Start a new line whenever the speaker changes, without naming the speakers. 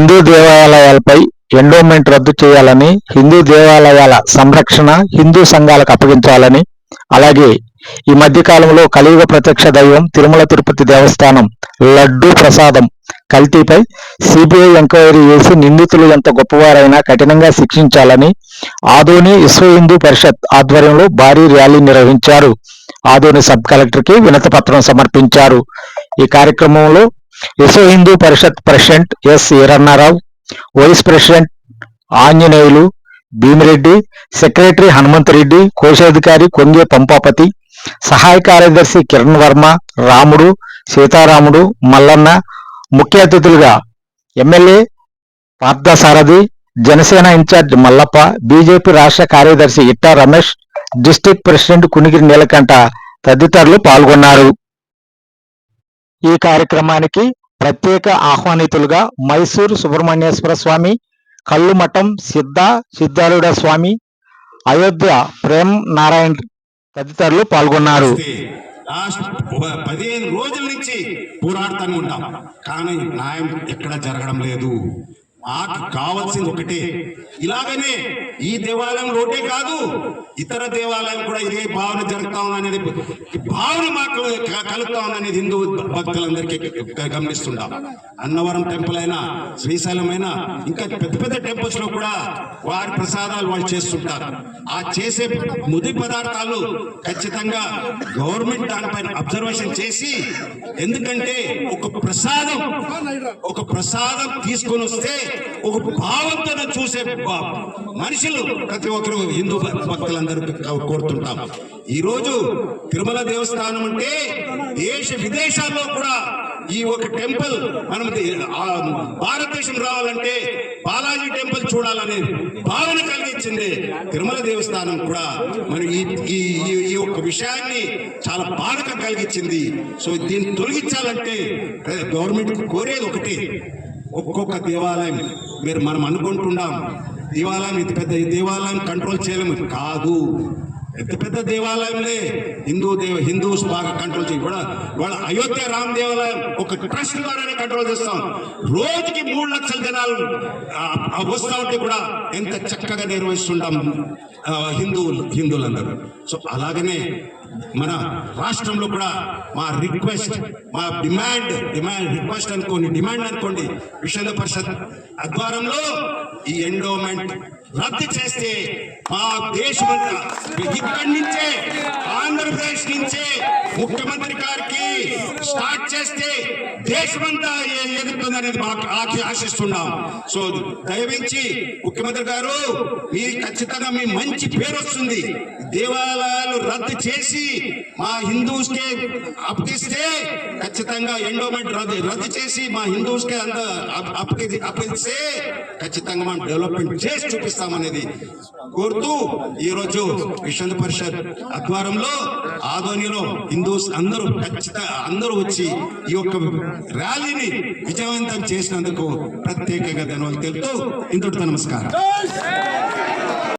Hindu దేవాలయాలపై endowment రద్దు చేయాలని హిందూ దేవాలయాల సంరక్షణ హిందూ సంఘాలకు అప్పగించాలని అలాగే ఈ మధ్య కాలంలో కలియుగ ప్రత్యక్ష దైవం తిరుమల తిరుపతి దేవస్థానం లడ్డూ ప్రసాదం కల్తీపై సిబిఐ ఎంక్వైరీ చేసి నిందితులు ఎంత గొప్పవారైనా కఠినంగా శిక్షించాలని ఆదోని విశ్వ హిందూ పరిషత్ ఆధ్వర్యంలో భారీ ర్యాలీ నిర్వహించారు. ఆదోని సబ్ కలెక్టర్కి వినతి పత్రం సమర్పించారు. ఈ కార్యక్రమంలో Vishwa Hindu Parishad president S Eerannarao vice president Anjaneyulu Bhimireddy secretary Hanumanthareddy కోశాధికారి కొంగే పంపాపతి సహాయ కార్యదర్శి కిరణ్ వర్మ రాముడు సీతారాముడు మల్లన్న ముఖ్య అతిథులుగా MLA Parthasarathi Janasena incharge Mallappa BJP రాష్ట్ర కార్యదర్శి ఇట్టా రమేష్ డిస్టిక్ ప్రెసిడెంట్ కునిగిరి నీలకంఠ తదితరులు పాల్గొన్నారు. ఈ కార్యక్రమానికి ప్రత్యేక ఆహ్వానితులుగా మైసూరు సుబ్రహ్మణ్యేశ్వర స్వామి కళ్ళుమఠం సిద్ధ సిద్ధారుడ స్వామి అయోధ్య ప్రేమ్ నారాయణ్ తదితరులు పాల్గొన్నారు.
లాస్ట్ పదిహేను రోజుల నుంచి పోరాడుతూనే ఉంటాం కానీ న్యాయం ఎక్కడ జరగడం లేదు. మాకు కావాల్సింది ఒకటే. ఇలాగనే ఈ దేవాలయం రోటే కాదు ఇతర దేవాలయం కూడా ఇదే భావన జరుగుతా ఉందనేది భావన మాకు కలుగుతా ఉందనేది హిందూ భక్తులందరికీ గమనిస్తుంటాం. అన్నవరం టెంపుల్ అయినా శ్రీశైలం అయినా ఇంకా పెద్ద పెద్ద టెంపుల్స్లో కూడా వారి ప్రసాదాలు వాళ్ళు చేస్తుంటారు. ఆ చేసే ముది పదార్థాలు ఖచ్చితంగా గవర్నమెంట్ దానిపైన అబ్జర్వేషన్ చేసి ఎందుకంటే ఒక ప్రసాదం ఒక ప్రసాదం తీసుకొని వస్తే ఒక భావంతో చూసే మనుషులు ప్రతి ఒక్కరు హిందూ భక్తులందరూ కోరుతుంటాం. ఈ రోజు తిరుమల దేవస్థానం అంటే దేశ విదేశాల్లో కూడా ఈ ఒక టెంపుల్ మనం భారతదేశం రావాలంటే బాలాజీ టెంపుల్ చూడాలనే భావన కలిగించింది తిరుమల దేవస్థానం కూడా. మరి ఈ ఈ ఈ- యొక్క విషయాన్ని చాలా బాధక కలిగించింది. సో దీన్ని తొలగించాలంటే గవర్నమెంట్ కోరేది ఒకటి. ఒక్కొక్క దేవాలయం మీరు మనం అనుకుంటున్నాం దేవాలయం ఇంత పెద్ద ఈ దేవాలయం కంట్రోల్ చేయలేము. కాదు. పెద్ద పెద్ద దేవాలయంలే? హిందూ దేవ హిందూస్ బాగా కంట్రోల్ చేయి. కూడా వాళ్ళ అయోధ్య రామ్ దేవాలయం ఒక ట్రస్ట్ ద్వారానే కంట్రోల్ చేస్తాం. రోజుకి మూడు లక్షల జనాలు వస్తూ ఉంటే కూడా ఎంత చక్కగా నిర్వహిస్తుంటాం హిందువులు హిందువులందరూ. సో అలాగనే మన రాష్ట్రంలో కూడా మా రిక్వెస్ట్ మా డిమాండ్ డిమాండ్ రిక్వెస్ట్ అనుకోండి డిమాండ్ అనుకోండి. విషయ పరిషత్ ఆధ్వర్యంలో ఈ ఎండోమెంట్ రద్దు చేస్తే మా దేశమంతా ఇక్కడి నుంచే ఆంధ్రప్రదేశ్ నుంచే ముఖ్యమంత్రి గారికి స్టార్ట్ చేస్తే దేశమంతా ఏ- ఎదుగుతుందనేది మాకు ఆశ- ఆశిస్తున్నాం. సో దయవించి ముఖ్యమంత్రి గారు మీ ఖచ్చితంగా మీ మంచి పేరు వస్తుంది. దేవాలయాలు రద్దు చేసి మా హిందూస్ కే అప్పగిస్తే ఖచ్చితంగా ఎండోమెంట్ రద్దు రద్దు చేసి మా హిందూస్ కే అంత అప్పగి అప్పగిస్తే ఖచ్చితంగా మనం డెవలప్మెంట్ చేసి చేస్తామనేది కోరుతూ ఈ రోజు విశ్వ పరిషత్ ఆధ్వర్యంలో ఆదోనిలో హిందూస్ అందరూ ఖచ్చితంగా అందరూ వచ్చి ఈ యొక్క ర్యాలీని విజయవంతం చేసినందుకు ప్రత్యేకంగా ధన్యవాదాలు తెలుపుతూ ఇంతటితో నమస్కారం.